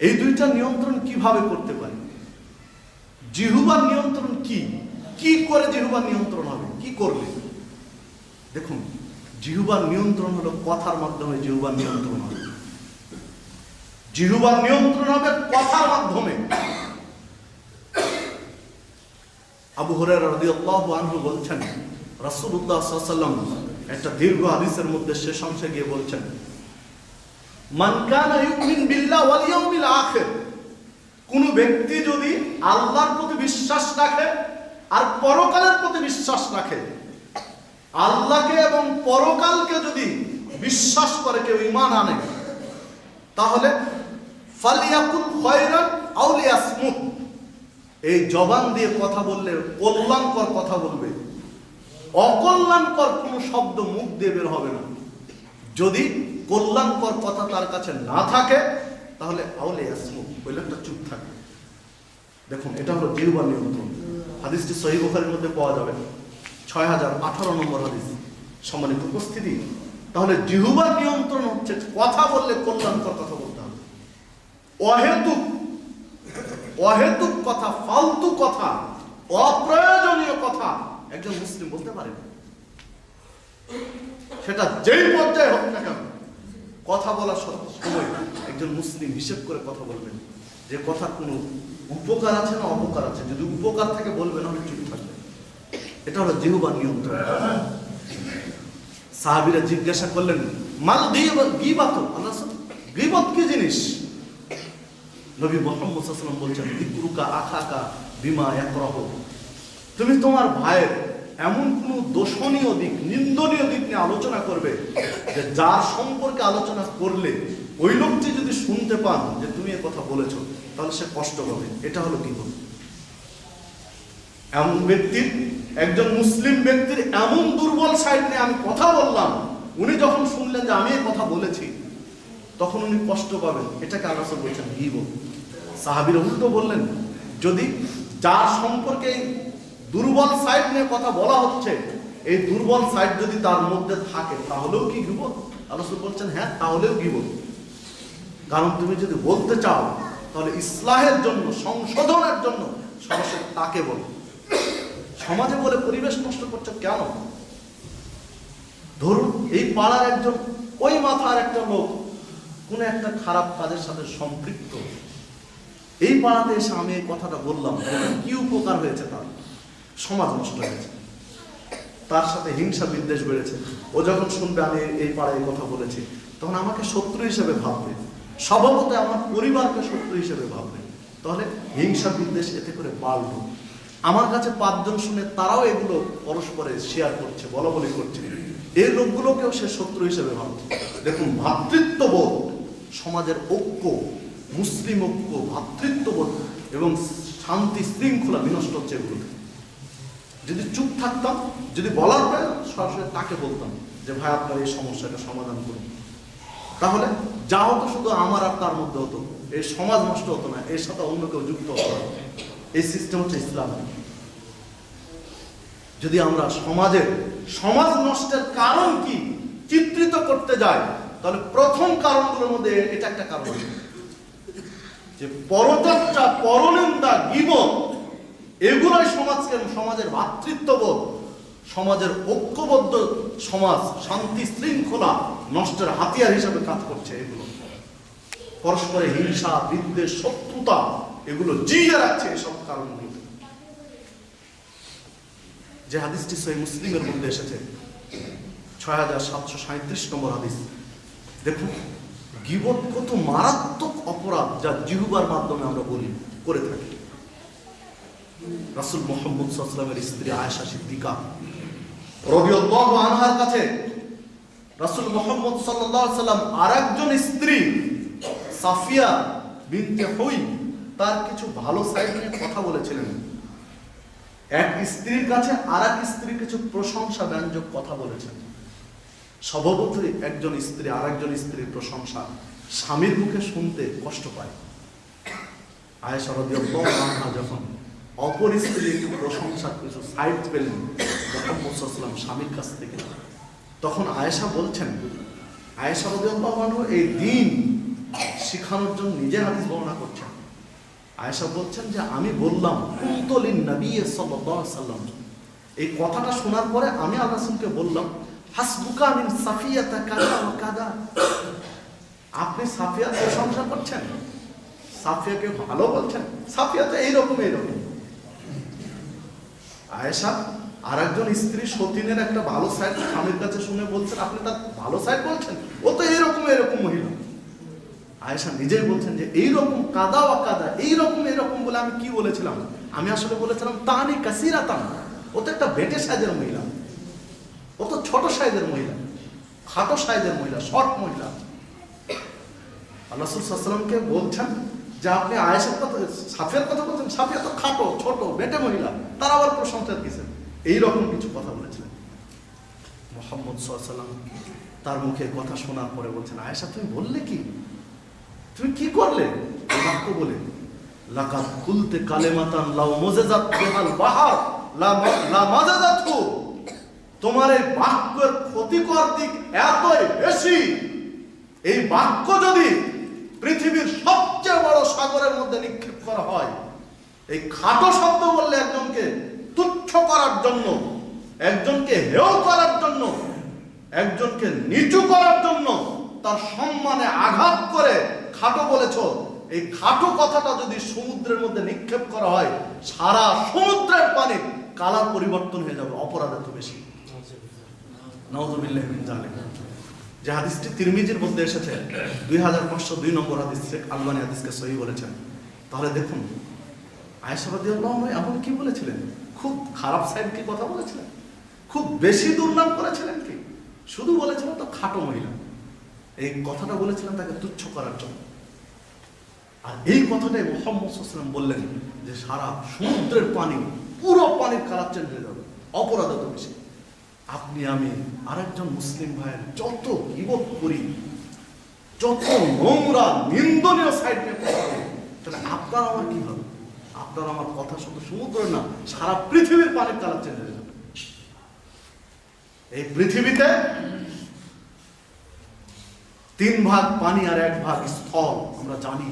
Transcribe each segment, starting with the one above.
এই দুইটা নিয়ন্ত্রণ কীভাবে করতে পারি? জিহুবার নিয়ন্ত্রণ কি? কি করে জিহুবার নিয়ন্ত্রণ হবে? কি করবে দেখুন, জিহুবার নিয়ন্ত্রণ হলো কথার মাধ্যমে জিহুবার নিয়ন্ত্রণ হবে। জিহুবার নিয়ন্ত্রণ হবে কথার মাধ্যমে। আবু হুরায়রা রাদিয়াল্লাহু আনহু বলছেন সাল্লাল্লাহু একটা দীর্ঘ হাদিসের মধ্যে শেষ অংশে গিয়ে বলছেন কানা ব্যক্তি যদি আল্লাহর প্রতি বিশ্বাস রাখে আর পরকালের প্রতি বিশ্বাস রাখে, আল্লাহকে এবং পরকালকে যদি বিশ্বাস করে, কেউ ইমান আনে, তাহলে ফালিয়াকুল এই জবান দিয়ে কথা বললে কল্যাণকর কথা বলবে। অকল্যাণকর কোনো শব্দ মুখ দিয়ে বের হবে না। যদি কল্যাণকর কথা তার কাছে না থাকে, তাহলে আউলে আসমুক ওই লোকটা চুপ থাকে। দেখুন, এটা হলো জিহ্বা নিয়ন্ত্রণ। হাদিসটি সহি বুখারীর মধ্যে পাওয়া যাবে। ছয় হাজার আঠারো নম্বর হাদিস। সম্মানিত উপস্থিতি, তাহলে জিহুবার নিয়ন্ত্রণ হচ্ছে কথা বললে কল্যাণকর কথা বলতে হবে। অহেতুক অহেতুক কথা, ফালতু কথা, অপ্রয়োজনীয় কথা একজন মুসলিম বলতে পারে সেটা যেই পর্যায়ে হোক না কেন কথা বলার সময় একজন মুসলিম হিসেব করে কথা বলবেন। যে কথার কোনো উপকার আছে না অপকার আছে? যদি উপকার থাকে বলবেন আমি চুপ থাকবে এটা হলো জিহুবার নিয়ন্ত্রণ। সাহাবিরা জিজ্ঞাসা করলেন, মাল গিবাত? গিবত কি জিনিস? নবী মোহাম্মদ বলছেন দিকরুকা আখাকা বিমা একরহ তুমি তোমার ভাইয়ের এমন কোনো দোষণীয় দিক, নিন্দনীয় দিক নিয়ে আলোচনা করবে যে যার সম্পর্কে আলোচনা করলে ওই লোকটি যদি শুনতে পান যে তুমি এ কথা বলেছ, তাহলে সে কষ্ট পাবে। এটা হলো কি বল? এমন ব্যক্তির একজন মুসলিম ব্যক্তির এমন দুর্বল সাইড নিয়ে আমি কথা বললাম, উনি যখন শুনলেন যে আমি এ কথা বলেছি, তখন উনি কষ্ট পাবেন। এটাকে আল্লাহ বলছেন গিব সাহাবির উল্টো বললেন, যদি যার সম্পর্কে দুর্বল সাইড নিয়ে কথা বলা হচ্ছে, এই দুর্বল সাইড যদি তার মধ্যে থাকে, তাহলেও কি গিব আল্লাহ বলছেন হ্যাঁ তাহলেও গিব কারণ তুমি যদি বলতে চাও, তাহলে ইসলাহের জন্য, সংশোধনের জন্য সরাসরি তাকে বলো। সমাজে বলে পরিবেশ নষ্ট করছ কেন? ধরুন, এই পাড়ার একজন, ওই মাথার একটা লোক, কোন একটা খারাপ কাজের সাথে সম্পৃক্ত। এই পাড়াতে এসে আমি এই কথাটা বললাম, কি উপকার হয়েছে তার? সমাজ নষ্ট হয়েছে তার সাথে হিংসা বিদ্বেষ বেড়েছে। ও যখন শুনবে আমি এই পাড়ায় কথা বলেছি, তখন আমাকে শত্রু হিসেবে ভাববে। স্বভাবত আমার পরিবারকে শত্রু হিসেবে ভাববে। তাহলে হিংসা বিদ্বেষ এতে করে বাড়লো আমার কাছে পাঁচজন শুনে তারাও এগুলো পরস্পরে শেয়ার করছে বলা বলি করছে। এই লোকগুলোকেও সে শত্রু হিসেবে ভাবছে। দেখুন ভ্রাতৃত্ববোধ সমাজের ঐক্য, মুসলিম ঐক্য, ভাতৃত্ববোধ এবং শান্তি শৃঙ্খলা বিনষ্ট হচ্ছে এগুলো যদি চুপ থাকতাম, যদি বলার পরে সরাসরি তাকে বলতাম যে, ভাই, আপনার এই সমস্যাটা সমাধান করুন। তাহলে যা হতো শুধু আমার আর তার মধ্যে হতো। এই সমাজ নষ্ট হতো না, এর সাথে অন্য কেউ যুক্ত হতো না। এই সিস্টেম হচ্ছে ইসলাম। যদি আমরা সমাজের সমাজ নষ্টের কারণ কি চিত্রিত করতে যাই, তাহলে প্রথম কারণগুলোর মধ্যে এটা একটা কারণ। যে পরচর্চা, পরনিন্দা, গিবত এগুলোই সমাজকে সমাজের ভ্রাতৃত্ববোধ সমাজের ঐক্যবদ্ধ সমাজ, শান্তি শৃঙ্খলা নষ্টের হাতিয়ার হিসেবে কাজ করছে এগুলো। পরস্পরে হিংসা, বিদ্বেষ, শত্রুতা, এগুলো জিয়ে রাখছে এসব কারণগুলো। যে হাদিসটি সহি মুসলিমের মধ্যে এসেছে, ছয় হাজার সাতশো সাঁত্রিশ নম্বর হাদিস। দেখুন, গিবত কত মারাত্মক অপরাধ যা জিহুবার মাধ্যমে আমরা বলি, করে থাকি। রাসুল মোহাম্মদ সাল্লামের স্ত্রী সিদ্দিকা আনহার কাছে রাসুল মোহাম্মদ আলাইহি সাল্লাম আরেকজন স্ত্রী সাফিয়া বিনতে হই তার কিছু ভালো সাইড নিয়ে কথা বলেছিলেন। এক স্ত্রীর কাছে আর এক স্ত্রী কিছু প্রশংসা ব্যঞ্জক কথা বলেছেন। স্বভাবতই একজন স্ত্রী আর একজন স্ত্রীর প্রশংসা স্বামীর মুখে শুনতে কষ্ট পায়। আয়েশা রাদিয়াল্লাহু আনহা যখন অপর স্ত্রী একটু প্রশংসা কিছু সাইড পেলেন সাল্লাম স্বামীর কাছ থেকে তখন আয়েশা বলছেন, আয়েশা রাদিয়াল্লাহু আনহু এই দিন শিখানোর জন্য নিজের হাদিস বর্ণনা করছেন। আয়েশা বলছেন যে, আমি বললাম কুন্তলিন নবী সাল্লাম এই কথাটা শোনার পরে আমি আল্লাহ রাসূলকে বললাম, হাসবুকা মিন সাফিয়াতা কাদা কাদা। আপনি সাফিয়ার প্রশংসা করছেন? সাফিয়াকে ভালো বলছেন? সাফিয়া তো এইরকম এইরকম। আয়েশা আর একজন স্ত্রী সতীনের একটা ভালো সাইড স্বামীর কাছে শুনে বলছেন, আপনি তার ভালো সাইড বলছেন? ও তো এরকম এরকম মহিলা। আয়েশা নিজেই বলছেন যে, এইরকম কাদা বা কাদা, এইরকম, এরকম বলে আমি কি বলেছিলাম? আমি আসলে বলেছিলাম, তানি কাসিরা তান ও তো একটা বেটে সাইজের মহিলা। ও তো ছোট সাইজের মহিলা, খাটো সাইজের মহিলা শর্ট মহিলা। আল্লাহ সাল্লামকে বলছেন যে আপনি আয়েশার কথা সাফিয়ার কথা বলছেন সাফিয়া তো খাটো, ছোট, বেটে মহিলা, তার আবার প্রশংসা দিয়েছেন এইরকম কিছু কথা বলেছিলেন। মোহাম্মদ সাল্লাম তার মুখে কথা শোনার পরে বলছেন, আয়েশা, তুমি বললে কি? তুমি কি করলে? বাক্য বলে লাকাত কুলতে কালেমাতান লাউ মুজাজাত বিহাল বাহার, লা লা মাজাজাতহু। তোমার এই বাক্যের ক্ষতিকর দিক এতই বেশি। এই বাক্য যদি পৃথিবীর সাগরের মধ্যে নিক্ষেপ করা হয়। এই খাটো শব্দ বললে একজনকে তুচ্ছ করার জন্য, একজনকে হেয় করার জন্য, একজনকে নিচু করার জন্য তার সম্মানে আঘাত করে খাটো বলেছ। এই খাটো কথাটা যদি সমুদ্রের মধ্যে নিক্ষেপ করা হয়, সারা সমুদ্রের পানির কালার পরিবর্তন হয়ে যাবে, অপরাধ এত বেশি। যে হাদিসটি তিরমিজির মধ্যে এসেছে। দুই হাজার পাঁচশো দুই নম্বর হাদিস শেখ আলবানি হাদিসকে সহি বলেছেন। তাহলে দেখুন আয়সাবাদী এমন কি বলেছিলেন? খুব খারাপ সাইড কি কথা বলেছিলেন? খুব বেশি দুর্নাম করেছিলেন কি? শুধু বলেছিলেন তো খাটো মহিলা। এই কথাটা বলেছিলেন তাকে তুচ্ছ করার জন্য। আর এই কথাটাই মোহাম্মদ বললেন যে সারা সমুদ্রের পানি পুরো পানির কালার চেঞ্জ হয়ে যাবে। অপরাধ এত বেশি। আপনি, আমি, আরেকজন মুসলিম ভাইয়ের যত বিপদ করি, যত নোংরা, নিন্দনীয় সাইড তাহলে আপনার আমার কি হবে আপনার আমার কথা শুধু সমুদ্র না, সারা পৃথিবীর পানির কালার চেঞ্জ যাবে এই পৃথিবীতে তিন ভাগ পানি আর এক ভাগ স্থল, আমরা জানি।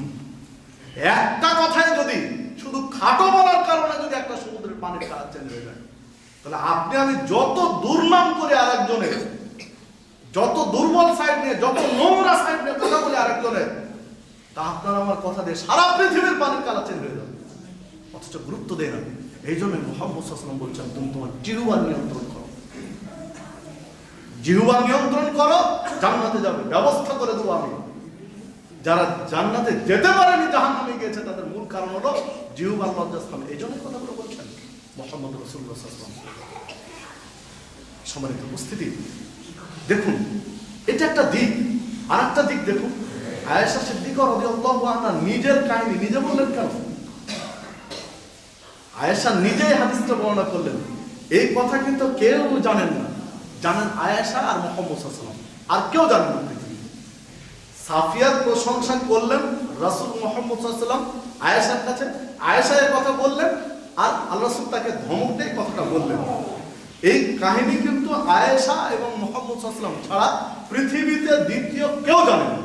একটা কথায় যদি শুধু খাটো বলার কারণে যদি একটা সমুদ্রের পানির কালার চেঞ্জ হয়ে যায় তাহলে আপনি আমি যত দুর্নাম করে আরেকজনের, যত দুর্বল সাইড নিয়ে, যত নোংরা সাইড নিয়ে কথা বলে আরেকজনের, তা আপনার আমার কথা দিয়ে সারা পৃথিবীর পানির কালার চেঞ্জ হয়ে যাবে। অথচ গুরুত্ব দেয় না। এই জন্য মোহাম্মদ বলছেন, তুমি তোমার জিহুবার নিয়ন্ত্রণ করো। জিহুবা নিয়ন্ত্রণ করো, জান্নাতে যাবে। ব্যবস্থা করে দেবো আমি। যারা জান্নাতে যেতে পারেনি জাহান নামে গিয়েছে, তাদের মূল কারণ হলো জিহুবার লজ্জাস্থান। এই জন্য কথাগুলো বলছেন। মোহাম্মদ রসুল্লাহ সম্মানিত উপস্থিতি, দেখুন, এটা একটা দিক আর একটা দিক দেখুন। আয়েশা সিদ্দিক নিজের কাহিনী নিজে বললেন কেন? আয়েশা নিজেই হাদিসটা বর্ণনা করলেন। এই কথা কিন্তু কেউ জানেন না। জানেন আয়েশা আর মোহাম্মদ সাল্লাম আর কেউ জানেন না সাফিয়ার প্রশংসা করলেন রাসূল মোহাম্মদ সাল্লাম আয়েশার কাছে আয়েশা এর কথা বললেন আর আল্লাহ তাকে ধমক দিয়ে কথাটা বললেন। এই কাহিনী কিন্তু আয়েশা এবং মোহাম্মদ সাল্লাম ছাড়া পৃথিবীতে দ্বিতীয় কেউ জানে না।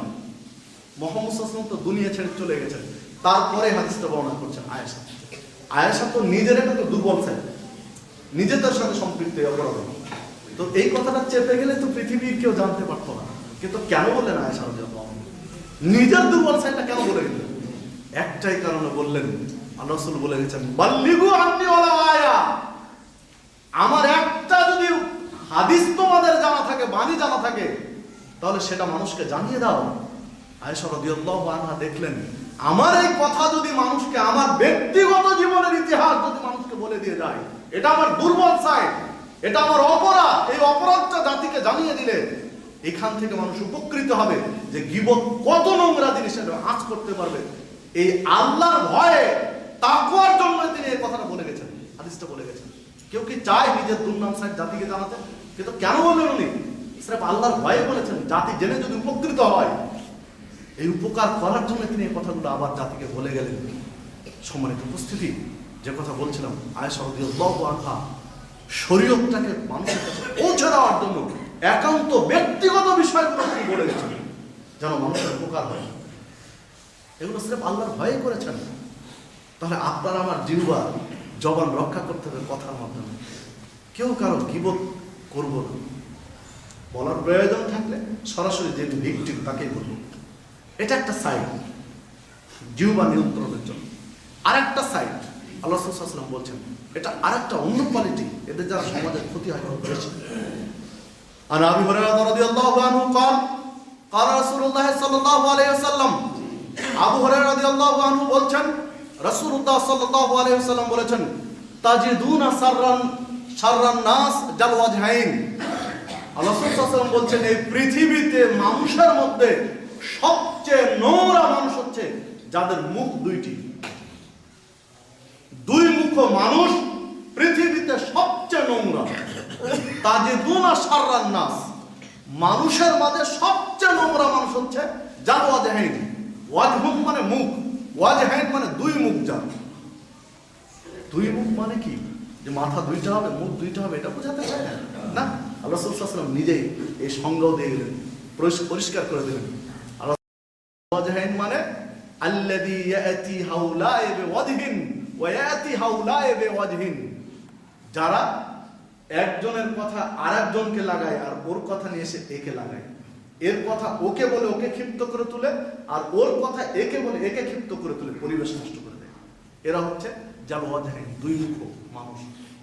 মোহাম্মদ সাল্লাম তো দুনিয়া ছেড়ে চলে গেছেন। তারপরে হাদিসটা বর্ণনা করছেন আয়েশা। আয়েশা তো নিজের একটা দুর্বল সাইড নিজেদের সাথে সম্পৃক্ত অপরাধ। তো এই কথাটা চেপে গেলে তো পৃথিবীর কেউ জানতে পারতো না। কিন্তু কেন বললেন আয়েশা নিজের দুর্বল সাইডটা কেন বলে গেলেন? একটাই কারণে বললেন আল্লাহ বলে গেছেন বাল্লিগু আন্নি ওয়ালা আয়া। আমার একটা যদি হাদিস তোমাদের জানা থাকে, বাণী জানা থাকে, তাহলে সেটা মানুষকে জানিয়ে দাও। আয়েশা রাদিয়াল্লাহু আনহা দেখলেন, আমার এই কথা যদি মানুষকে, আমার ব্যক্তিগত জীবনের ইতিহাস যদি মানুষকে বলে দিয়ে যায়, এটা আমার দুর্বল সাইড এটা আমার অপরাধ, এই অপরাধটা জাতিকে জানিয়ে দিলে, এখান থেকে মানুষ উপকৃত হবে যে গিবত কত নোংরা জিনিস আঁচ করতে পারবে। এই আল্লাহর ভয়ে তাকওয়ার জন্য তিনি এই কথাটা বলে গেছেন, হাদিসটা বলে গেছেন। কেউ কি চায় নিজের দুর্নাম সাহেব জাতিকে জানাতে? কিন্তু কেন বললেন উনি? স্রেফ আল্লাহর ভয়ে বলেছেন, জাতি জেনে যদি উপকৃত হয়। এই উপকার করার জন্য তিনি এই কথাগুলো আবার জাতিকে বলে গেলেন। সম্মানিত উপস্থিতি, যে কথা বলছিলাম আনহা, শরীয়তটাকে মানুষের কাছে পৌঁছে দেওয়ার জন্য একান্ত ব্যক্তিগত বিষয়গুলো তিনি বলে গেছেন, যেন মানুষের উপকার হয়। এগুলো সিরেফ আল্লাহর ভয়ে করেছেন। তাহলে আপনার আমার জিহ্বা জবান রক্ষা করতে হবে কথার মাধ্যমে কেউ কারো গিবত করব না বলার প্রয়োজন থাকলে সরাসরি যে ভিকটিম তাকেই বলবো এটা একটা সাইড জিহ্বা নিয়ন্ত্রণের জন্য আরেকটা সাইড আল্লাহ সাল্লাম বলছেন এটা আরেকটা অন্য কোয়ালিটি এদের যারা সমাজের ক্ষতি হয় খুব বেশি عن ابي هريره رضي الله عنه قال قال رسول الله صلى الله عليه وسلم আবু হুরায়রা রাদিয়াল্লাহু আনহু বলছেন রাসূলুল্লাহ সাল্লাল্লাহু আলাইহি ওয়াসাল্লাম বলেছেন, তাজিদুনা সাররান শাররান নাস জাল ওয়াজহাইন। আল্লাহ সাল্লাল্লাহু বলছেন, এই পৃথিবীতে মানুষের মধ্যে সবচেয়ে নোংরা মানুষ হচ্ছে যাদের মুখ দুইটি। দুই মুখ মানুষ পৃথিবীতে সবচেয়ে নোংরা। তাজিদুনা শাররান নাস। মানুষের মাঝে সবচেয়ে নোংরা মানুষ হচ্ছে যার ওয়াজহাইন। ওয়াজহুম মানে মুখ। ওয়াজহাইন মানে দুই মুখ যার দুই মুখ মানে কি? যে মাথা দুইটা হবে, মুখ দুইটা হবে, এটা বোঝাতে চায় না। না, আল্লাহ সাল্লাম নিজেই এই সংজ্ঞাও দিয়ে গেলেন পরিষ্কার করে দিলেন। আল্লাহ ওয়াজহাইন মানে আল্লাযী ইয়াতি হাউলায়ে বিওয়াজহিন, ওয়া ইয়াতি হাউলায়ে বিওয়াজহিন। যারা একজনের কথা আরেকজনকে লাগায় আর ওর কথা নিয়ে এসে একে লাগায়। এর কথা ওকে বলে ওকে ক্ষিপ্ত করে তুলে, আর ওর কথা একে বলে একে ক্ষিপ্ত করে তুলে পরিবেশ নষ্ট করে দেয়। এরা হচ্ছে যার দুই মুখ মানুষ।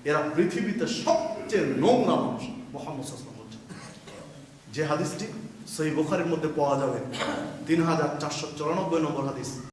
এরা পৃথিবীতে সবচেয়ে নোংরা মানুষ, মোহাম্মদ সাল্লাম যে হাদিসটি সেই বোখারের মধ্যে পাওয়া যাবে। তিন হাজার চারশো চুরানব্বই নম্বর হাদিস।